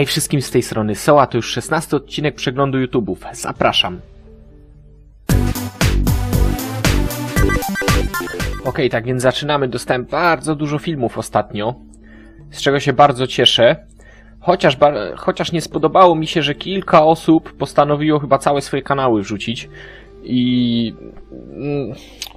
Hej wszystkim z tej strony Soła, to już 16 odcinek przeglądu YouTube'ów. Zapraszam. Okej, tak więc zaczynamy. Dostałem bardzo dużo filmów ostatnio, z czego się bardzo cieszę. Chociaż, chociaż nie spodobało mi się, że kilka osób postanowiło chyba całe swoje kanały wrzucić. I mm,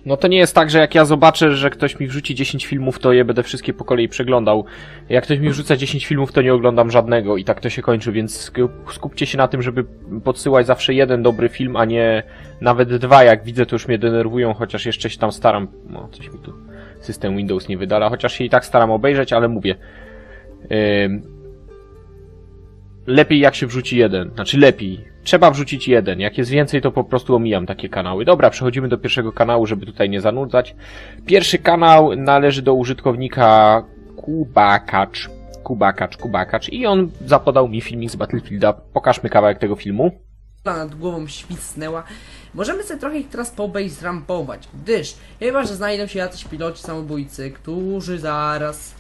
no to nie jest tak, że jak ja zobaczę, że ktoś mi wrzuci 10 filmów, to je będę wszystkie po kolei przeglądał. Jak ktoś mi wrzuca 10 filmów, to nie oglądam żadnego i tak to się kończy, więc sk- skupcie się na tym, żeby podsyłać zawsze jeden dobry film, a nie nawet dwa. Jak widzę, to już mnie denerwują, chociaż jeszcze się tam staram. No, coś mi tu system Windows nie wydala, chociaż się i tak staram obejrzeć, ale mówię. Ym, lepiej jak się wrzuci jeden. Znaczy lepiej. Trzeba wrzucić jeden. Jak jest więcej, to po prostu omijam takie kanały. Dobra, przechodzimy do pierwszego kanału, żeby tutaj nie zanudzać. Pierwszy kanał należy do użytkownika Kubakacz. Kubakacz, Kubakacz. I on zapodał mi filmik z Battlefielda. Pokażmy kawałek tego filmu. nad głową świsnęła. Możemy sobie trochę ich teraz pobejść, zrampować, gdyż chyba, że znajdą się jacyś piloci samobójcy, którzy zaraz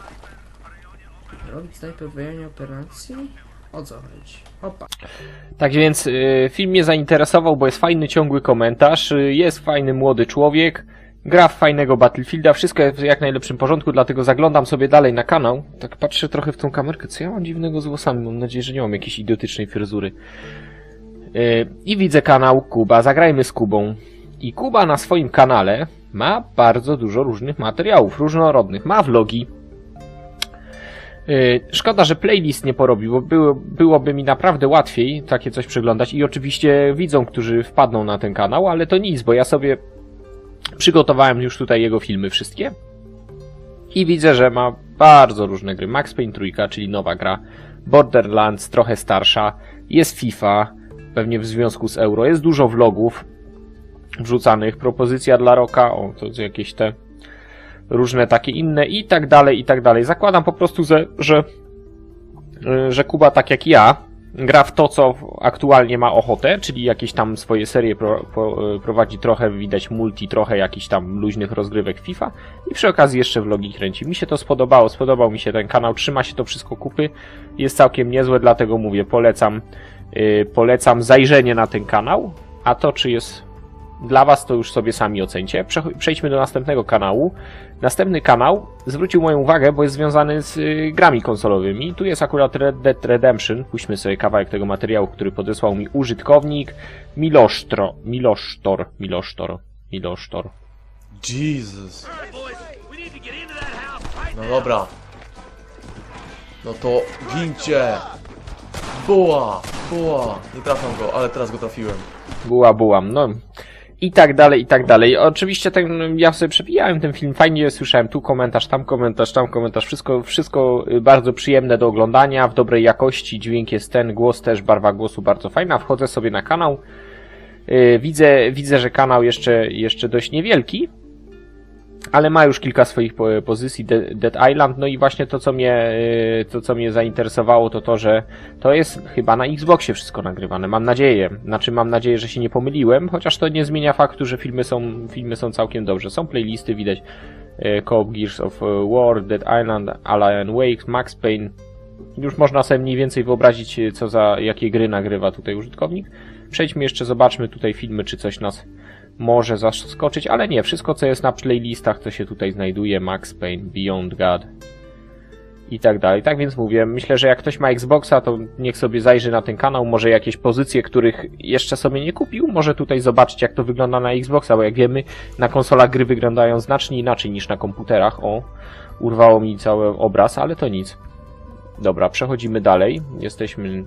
robić snajper wyjęcie operacji? O co chodzi? Opa. Tak więc y, film mnie zainteresował, bo jest fajny, ciągły komentarz, y, jest fajny młody człowiek, gra w fajnego Battlefielda, wszystko jest w jak najlepszym porządku, dlatego zaglądam sobie dalej na kanał. Tak patrzę trochę w tą kamerkę, co ja mam dziwnego z włosami, mam nadzieję, że nie mam jakiejś idiotycznej fryzury. Y, I widzę kanał Kuba, zagrajmy z Kubą. I Kuba na swoim kanale ma bardzo dużo różnych materiałów, różnorodnych. Ma vlogi, Szkoda, że playlist nie porobił, bo było, byłoby mi naprawdę łatwiej takie coś przeglądać i oczywiście widzom, którzy wpadną na ten kanał, ale to nic, bo ja sobie przygotowałem już tutaj jego filmy wszystkie i widzę, że ma bardzo różne gry. Max Payne trójka, czyli nowa gra, Borderlands, trochę starsza, jest FIFA, pewnie w związku z Euro, jest dużo vlogów wrzucanych, propozycja dla Roka, o, to jakieś te różne takie inne i tak dalej, i tak dalej. Zakładam po prostu, że, że, y, że Kuba, tak jak ja, gra w to, co aktualnie ma ochotę, czyli jakieś tam swoje serie pro, pro, y, prowadzi trochę, widać multi, trochę jakichś tam luźnych rozgrywek FIFA i przy okazji jeszcze vlogi kręci. Mi się to spodobało, spodobał mi się ten kanał, trzyma się to wszystko kupy, jest całkiem niezłe, dlatego mówię, polecam, yy, polecam zajrzenie na ten kanał, a to czy jest dla Was to już sobie sami ocencie. Przejdźmy do następnego kanału. Następny kanał zwrócił moją uwagę, bo jest związany z y, grami konsolowymi. Tu jest akurat Red Dead Redemption. Puśćmy sobie kawałek tego materiału, który podesłał mi użytkownik Milosztro. Milosztor. Milosztor. Milosztor. Jesus. No dobra. No to gincie. Buła, buła. Nie trafiam go, ale teraz go trafiłem. Buła, bułam, no. I tak dalej, i tak dalej. Oczywiście ten, ja sobie przepijałem ten film, fajnie słyszałem. Tu komentarz, tam komentarz, tam komentarz, wszystko, wszystko y, bardzo przyjemne do oglądania, w dobrej jakości, dźwięk jest ten, głos też, barwa głosu bardzo fajna. Wchodzę sobie na kanał, y, widzę, widzę, że kanał jeszcze, jeszcze dość niewielki, ale ma już kilka swoich po- pozycji, De- Dead Island, no i właśnie to, co mnie, y, to, co mnie zainteresowało, to to, że to jest chyba na Xboxie wszystko nagrywane, mam nadzieję. Znaczy mam nadzieję, że się nie pomyliłem, chociaż to nie zmienia faktu, że filmy są, filmy są całkiem dobrze. Są playlisty, widać e, Co-op Gears of War, Dead Island, Alan Wake, Max Payne. Już można sobie mniej więcej wyobrazić, e, co za, jakie gry nagrywa tutaj użytkownik. Przejdźmy jeszcze, zobaczmy tutaj filmy, czy coś nas może zaskoczyć, ale nie, wszystko co jest na playlistach, co się tutaj znajduje, Max Payne, Beyond God, i tak dalej. Tak więc mówię, myślę, że jak ktoś ma Xboxa, to niech sobie zajrzy na ten kanał, może jakieś pozycje, których jeszcze sobie nie kupił, może tutaj zobaczyć jak to wygląda na Xboxa, bo jak wiemy, na konsolach gry wyglądają znacznie inaczej niż na komputerach. O, urwało mi cały obraz, ale to nic. Dobra, przechodzimy dalej. Jesteśmy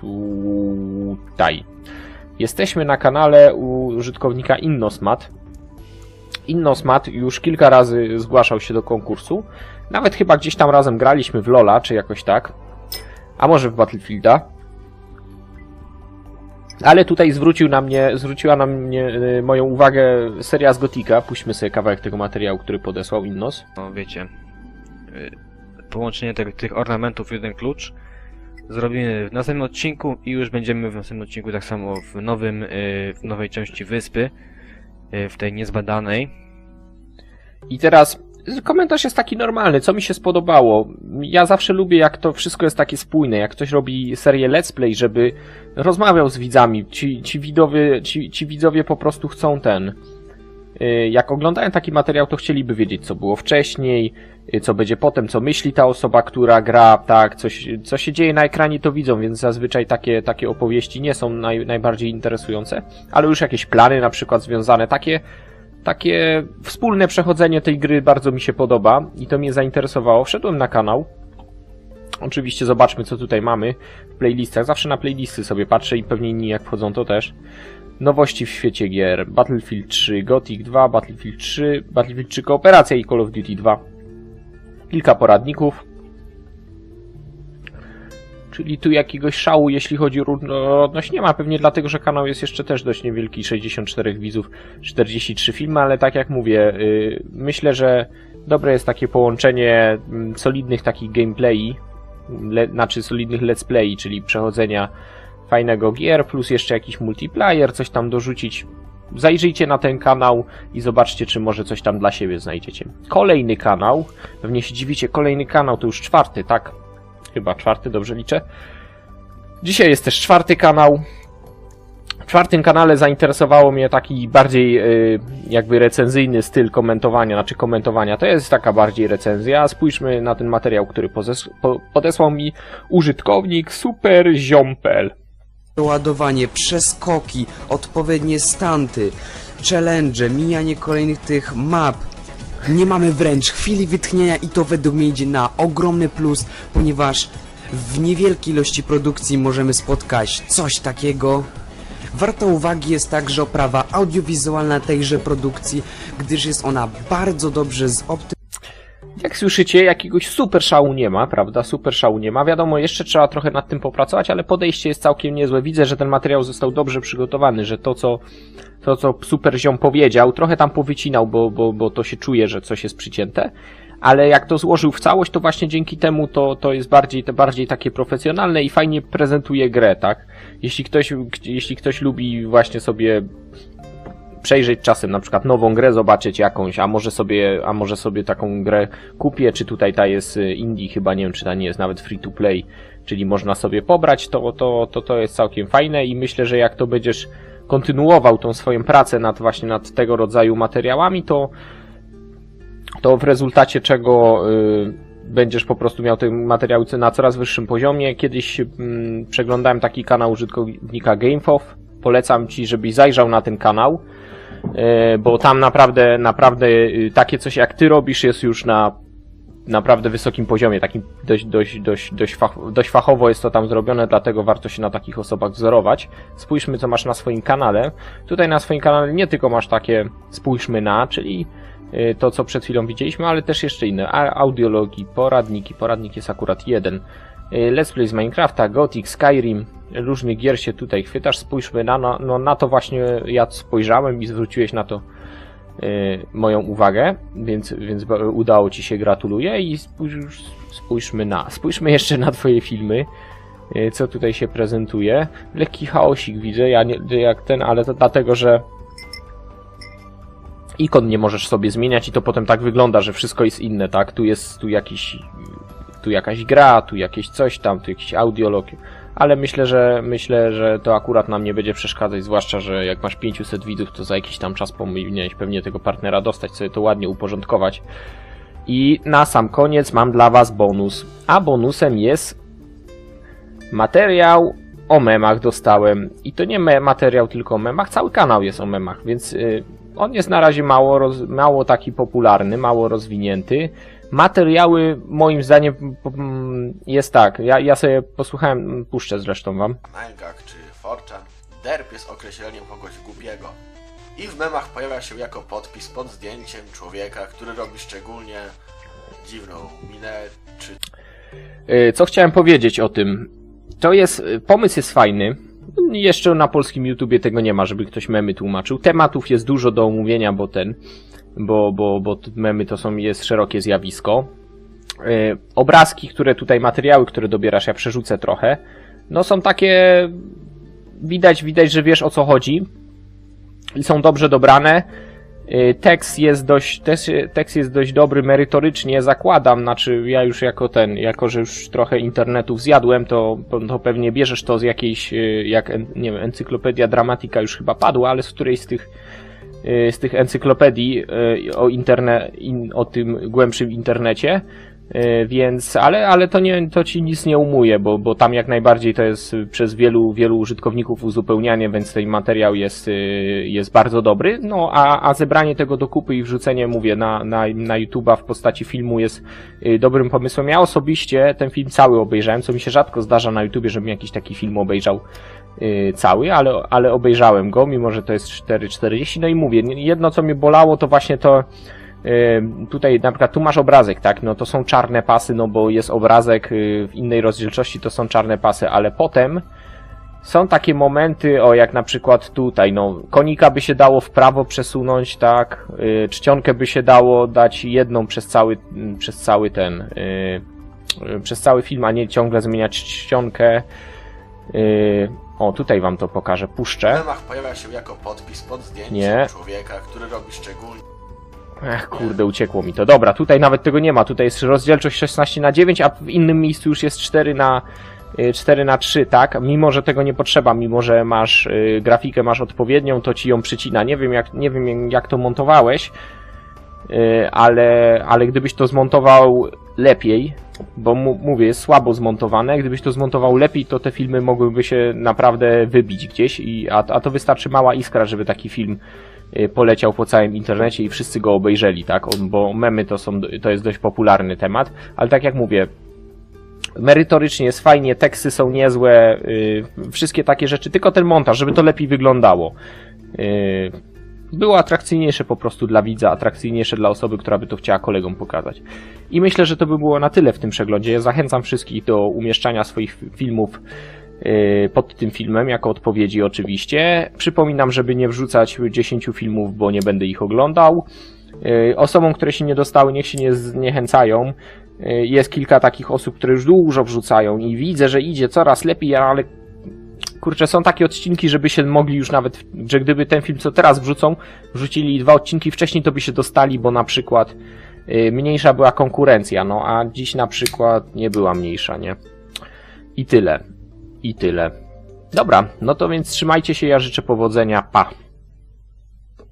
tutaj. Jesteśmy na kanale u użytkownika Innosmat. Innosmat już kilka razy zgłaszał się do konkursu. Nawet chyba gdzieś tam razem graliśmy w Lola, czy jakoś tak. A może w Battlefielda. Ale tutaj zwrócił na mnie, zwróciła na mnie y, moją uwagę seria z Gotika. Puśćmy sobie kawałek tego materiału, który podesłał Innos. no wiecie, y, połączenie tych, tych ornamentów w jeden klucz zrobimy w następnym odcinku i już będziemy w następnym odcinku tak samo w nowym, y, w nowej części wyspy, y, w tej niezbadanej. I teraz komentarz jest taki normalny, co mi się spodobało. Ja zawsze lubię, jak to wszystko jest takie spójne, jak ktoś robi serię let's play, żeby rozmawiał z widzami. Ci, ci, widowie, ci, ci widzowie po prostu chcą ten. Y, Jak oglądają taki materiał, to chcieliby wiedzieć, co było wcześniej, y, co będzie potem, co myśli ta osoba, która gra, tak, coś, co się dzieje na ekranie, to widzą, więc zazwyczaj takie, takie opowieści nie są naj, najbardziej interesujące, ale już jakieś plany na przykład związane, takie, takie wspólne przechodzenie tej gry bardzo mi się podoba i to mnie zainteresowało. Wszedłem na kanał. Oczywiście zobaczmy, co tutaj mamy w playlistach. Zawsze na playlisty sobie patrzę i pewnie inni jak wchodzą to też. Nowości w świecie gier. Battlefield 3, Gothic 2, Battlefield 3, Battlefield 3 Kooperacja i Call of Duty 2. Kilka poradników. Czyli tu jakiegoś szału, jeśli chodzi o różnorodność, nie ma. Pewnie dlatego, że kanał jest jeszcze też dość niewielki, 64 widzów, 43 filmy, ale tak jak mówię, yy, myślę, że dobre jest takie połączenie mm, solidnych takich gameplay, le, znaczy solidnych let's play, czyli przechodzenia fajnego gier, plus jeszcze jakiś multiplayer, coś tam dorzucić. Zajrzyjcie na ten kanał i zobaczcie, czy może coś tam dla siebie znajdziecie. Kolejny kanał, pewnie się dziwicie, kolejny kanał to już czwarty, tak? Chyba czwarty, dobrze liczę. Dzisiaj jest też czwarty kanał. W czwartym kanale zainteresowało mnie taki bardziej y, jakby recenzyjny styl komentowania, znaczy komentowania. To jest taka bardziej recenzja. Spójrzmy na ten materiał, który po- podesłał mi użytkownik superziom.pl. ładowanie, przeskoki, odpowiednie stanty, challenge, mijanie kolejnych tych map. Nie mamy wręcz chwili wytchnienia i to według mnie idzie na ogromny plus, ponieważ w niewielkiej ilości produkcji możemy spotkać coś takiego. Warta uwagi jest także oprawa audiowizualna tejże produkcji, gdyż jest ona bardzo dobrze zoptymalizowana. Jak słyszycie, jakiegoś super szału nie ma, prawda? Super szału nie ma. Wiadomo, jeszcze trzeba trochę nad tym popracować, ale podejście jest całkiem niezłe. Widzę, że ten materiał został dobrze przygotowany, że to, co, to, co super ziom powiedział, trochę tam powycinał, bo, bo, bo to się czuje, że coś jest przycięte. Ale jak to złożył w całość, to właśnie dzięki temu to, to jest bardziej, to bardziej takie profesjonalne i fajnie prezentuje grę, tak? Jeśli ktoś, jeśli ktoś lubi właśnie sobie przejrzeć czasem na przykład nową grę, zobaczyć jakąś, a może sobie, a może sobie taką grę kupię, czy tutaj ta jest y, indie, chyba nie wiem, czy ta nie jest nawet free to play, czyli można sobie pobrać, to, to, to, to jest całkiem fajne i myślę, że jak to będziesz kontynuował tą swoją pracę nad właśnie nad tego rodzaju materiałami, to, to w rezultacie czego y, będziesz po prostu miał te materiały na coraz wyższym poziomie. Kiedyś mm, przeglądałem taki kanał użytkownika GameFow. Polecam ci, żebyś zajrzał na ten kanał, bo tam naprawdę, naprawdę y, takie coś jak ty robisz jest już na naprawdę wysokim poziomie, takim dość, dość, dość, dość, fach, dość fachowo jest to tam zrobione, dlatego warto się na takich osobach wzorować. Spójrzmy, co masz na swoim kanale. Tutaj na swoim kanale nie tylko masz takie spójrzmy na, czyli y, to, co przed chwilą widzieliśmy, ale też jeszcze inne. Audiologii, poradniki, poradnik jest akurat jeden. Y, Let's Play z Minecrafta, Gothic, Skyrim, różnych gier się tutaj chwytasz. Spójrzmy na, no, na to właśnie ja spojrzałem i zwróciłeś na to y, moją uwagę, więc, więc udało Ci się, gratuluję i spójrz, spójrzmy na, spójrzmy jeszcze na Twoje filmy, y, co tutaj się prezentuje. Lekki chaosik widzę, ja nie, jak ten, ale to dlatego, że ikon nie możesz sobie zmieniać i to potem tak wygląda, że wszystko jest inne, tak? Tu jest, tu jakiś, tu jakaś gra, tu jakieś coś tam, tu jakiś audiolog, ale myślę, że myślę, że to akurat nam nie będzie przeszkadzać, zwłaszcza, że jak masz 500 widzów, to za jakiś tam czas powinieneś pewnie tego partnera dostać, sobie to ładnie uporządkować. I na sam koniec mam dla Was bonus, a bonusem jest materiał o memach dostałem. I to nie materiał tylko o memach, cały kanał jest o memach, więc y, on jest na razie mało, mało taki popularny, mało rozwinięty. Materiały moim zdaniem p- jest tak, ja, ja sobie posłuchałem, puszczę zresztą wam. Mangak czy Forchan, derp jest określeniem kogoś głupiego. I w memach pojawia się jako podpis pod zdjęciem człowieka, który robi szczególnie dziwną minę, czy Y, Co chciałem powiedzieć o tym? To jest, y, pomysł jest fajny. Jeszcze na polskim YouTubie tego nie ma, żeby ktoś memy tłumaczył. Tematów jest dużo do omówienia, bo ten, bo, bo, bo memy to są, jest szerokie zjawisko. Y, Obrazki, które tutaj, materiały, które dobierasz, ja przerzucę trochę. No są takie, widać, widać, że wiesz o co chodzi. I są dobrze dobrane. Y, Tekst jest dość, tekst, jest dość dobry merytorycznie, zakładam, znaczy ja już jako ten, jako że już trochę internetów zjadłem, to, to pewnie bierzesz to z jakiejś, y, jak, nie wiem, encyklopedia Dramatica już chyba padła, ale z którejś z tych, y, z tych encyklopedii o, interne, in, o tym głębszym internecie, więc, ale, ale to nie, to ci nic nie umuje, bo, bo tam jak najbardziej to jest przez wielu, wielu użytkowników uzupełnianie, więc ten materiał jest, y, jest bardzo dobry, no a, a zebranie tego do kupy i wrzucenie, mówię, na, na, na YouTube'a w postaci filmu jest y, dobrym pomysłem. Ja osobiście ten film cały obejrzałem, co mi się rzadko zdarza na YouTubie, żebym jakiś taki film obejrzał cały, ale, ale obejrzałem go, mimo że to jest 4,40. No i mówię, jedno co mnie bolało to właśnie to, tutaj na przykład tu masz obrazek, tak, no to są czarne pasy, no bo jest obrazek y, w innej rozdzielczości, to są czarne pasy, ale potem są takie momenty, o jak na przykład tutaj, no konika by się dało w prawo przesunąć, tak, y, czcionkę by się dało dać jedną przez cały, mm, przez cały ten, y, przez cały film, a nie ciągle zmieniać czcionkę. O, tutaj wam to pokażę, W puszczę. memach pojawia się jako podpis pod zdjęciem Nie. człowieka, który robi szczególnie Ech, kurde, uciekło mi to. Dobra, tutaj nawet tego nie ma. Tutaj jest rozdzielczość 16 na 9, a w innym miejscu już jest 4 na y, 4 na 3, tak? Mimo, że tego nie potrzeba, mimo, że masz y, grafikę, masz odpowiednią, to ci ją przycina. Nie wiem, jak, nie wiem, jak to montowałeś, y, ale, ale gdybyś to zmontował lepiej, bo mówię, jest słabo zmontowane, gdybyś to zmontował lepiej, to te filmy mogłyby się naprawdę wybić gdzieś, i, a, a to wystarczy mała iskra, żeby taki film y, poleciał po całym internecie i wszyscy go obejrzeli, tak? Bo memy to są, to jest dość popularny temat, ale tak jak mówię, merytorycznie jest fajnie, teksty są niezłe, y, wszystkie takie rzeczy, tylko ten montaż, żeby to lepiej wyglądało. Y, było atrakcyjniejsze po prostu dla widza, atrakcyjniejsze dla osoby, która by to chciała kolegom pokazać. I myślę, że to by było na tyle w tym przeglądzie. Zachęcam wszystkich do umieszczania swoich filmów yy, pod tym filmem, jako odpowiedzi oczywiście. Przypominam, żeby nie wrzucać 10 filmów, bo nie będę ich oglądał. Yy, Osobom, które się nie dostały, niech się nie zniechęcają. Yy, Jest kilka takich osób, które już dużo wrzucają i widzę, że idzie coraz lepiej, ale kurczę, są takie odcinki, żeby się mogli już nawet, że gdyby ten film, co teraz wrzucą, wrzucili dwa odcinki wcześniej, to by się dostali, bo na przykład mniejsza była konkurencja, no a dziś na przykład nie była mniejsza, nie? I tyle. I tyle. Dobra, no to więc trzymajcie się, ja życzę powodzenia, pa.